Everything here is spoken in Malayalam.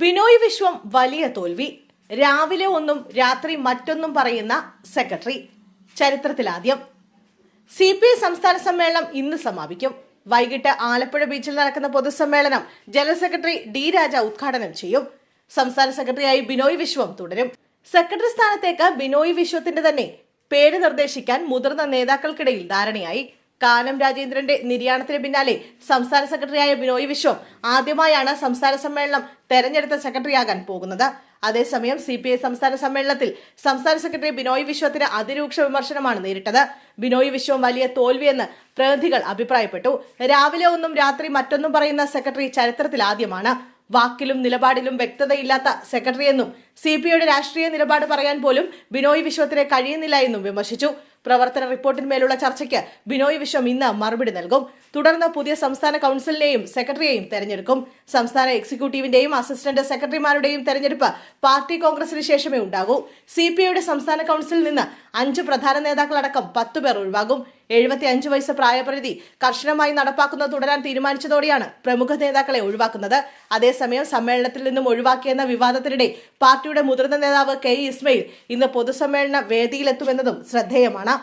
ബിനോയ് വിശ്വം വലിയ തോൽവി. രാവിലെ ഒന്നും രാത്രി മറ്റൊന്നും പറയുന്ന സെക്രട്ടറി. ചരിത്രത്തിലാദ്യം. സി പി ഐ സംസ്ഥാന സമ്മേളനം ഇന്ന് സമാപിക്കും. വൈകിട്ട് ആലപ്പുഴ ബീച്ചിൽ നടക്കുന്ന പൊതുസമ്മേളനം ജനറൽ സെക്രട്ടറി ഡി രാജ ഉദ്ഘാടനം ചെയ്യും. സംസ്ഥാന സെക്രട്ടറിയായി ബിനോയ് വിശ്വം തുടരും. സെക്രട്ടറി സ്ഥാനത്തേക്ക് ബിനോയ് വിശ്വത്തിന്റെ തന്നെ പേര് നിർദ്ദേശിക്കാൻ മുതിർന്ന നേതാക്കൾക്കിടയിൽ ധാരണയായി. കാനം രാജേന്ദ്രന്റെ നിര്യാണത്തിന് പിന്നാലെ സംസ്ഥാന സെക്രട്ടറിയായ ബിനോയ് വിശ്വം ആദ്യമായാണ് സംസ്ഥാന സമ്മേളനം തെരഞ്ഞെടുത്ത സെക്രട്ടറിയാകാൻ പോകുന്നത്. അതേസമയം സി പി ഐ സംസ്ഥാന സമ്മേളനത്തിൽ സംസ്ഥാന സെക്രട്ടറി ബിനോയ് വിശ്വത്തിന് അതിരൂക്ഷ വിമർശനമാണ് നേരിട്ടത്. ബിനോയ് വിശ്വം വലിയ തോൽവിയെന്ന് പ്രതിനിധികൾ അഭിപ്രായപ്പെട്ടു. രാവിലെ ഒന്നും രാത്രി മറ്റൊന്നും പറയുന്ന സെക്രട്ടറി ചരിത്രത്തിൽ ആദ്യമാണ്. വാക്കിലും നിലപാടിലും വ്യക്തതയില്ലാത്ത സെക്രട്ടറിയെന്നും സി പി ഐയുടെ രാഷ്ട്രീയ നിലപാട് പറയാൻ പോലും ബിനോയ് വിശ്വത്തിന് കഴിയുന്നില്ല എന്നും വിമർശിച്ചു. പ്രവർത്തന റിപ്പോർട്ടിന്മേലുള്ള ചർച്ചയ്ക്ക് ബിനോയ് വിശ്വം ഇന്ന് മറുപടി നൽകും. തുടർന്ന് പുതിയ സംസ്ഥാന കൌൺസിലിനെയും സെക്രട്ടറിയെയും തെരഞ്ഞെടുക്കും. സംസ്ഥാന എക്സിക്യൂട്ടീവിന്റെയും അസിസ്റ്റന്റ് സെക്രട്ടറിമാരുടെയും തെരഞ്ഞെടുപ്പ് പാർട്ടി കോൺഗ്രസിന് ശേഷമേ ഉണ്ടാകൂ. സി പി ഐയുടെ സംസ്ഥാന കൌൺസിലിൽ നിന്ന് അഞ്ച് പ്രധാന നേതാക്കളടക്കം പത്തു പേർ ഒഴിവാകും. എഴുപത്തി അഞ്ച് വയസ്സ് പ്രായപരിധി കർശനമായി നടപ്പാക്കുന്നത് തുടരാൻ തീരുമാനിച്ചതോടെയാണ് പ്രമുഖ നേതാക്കളെ ഒഴിവാക്കുന്നത്. അതേസമയം സമ്മേളനത്തിൽ നിന്നും ഒഴിവാക്കിയെന്ന വിവാദത്തിനിടെ പാർട്ടിയുടെ മുതിർന്ന നേതാവ് കെ ഇസ്മയിൽ ഇന്ന് പൊതുസമ്മേളന വേദിയിലെത്തുമെന്നതും ശ്രദ്ധേയമാണ്.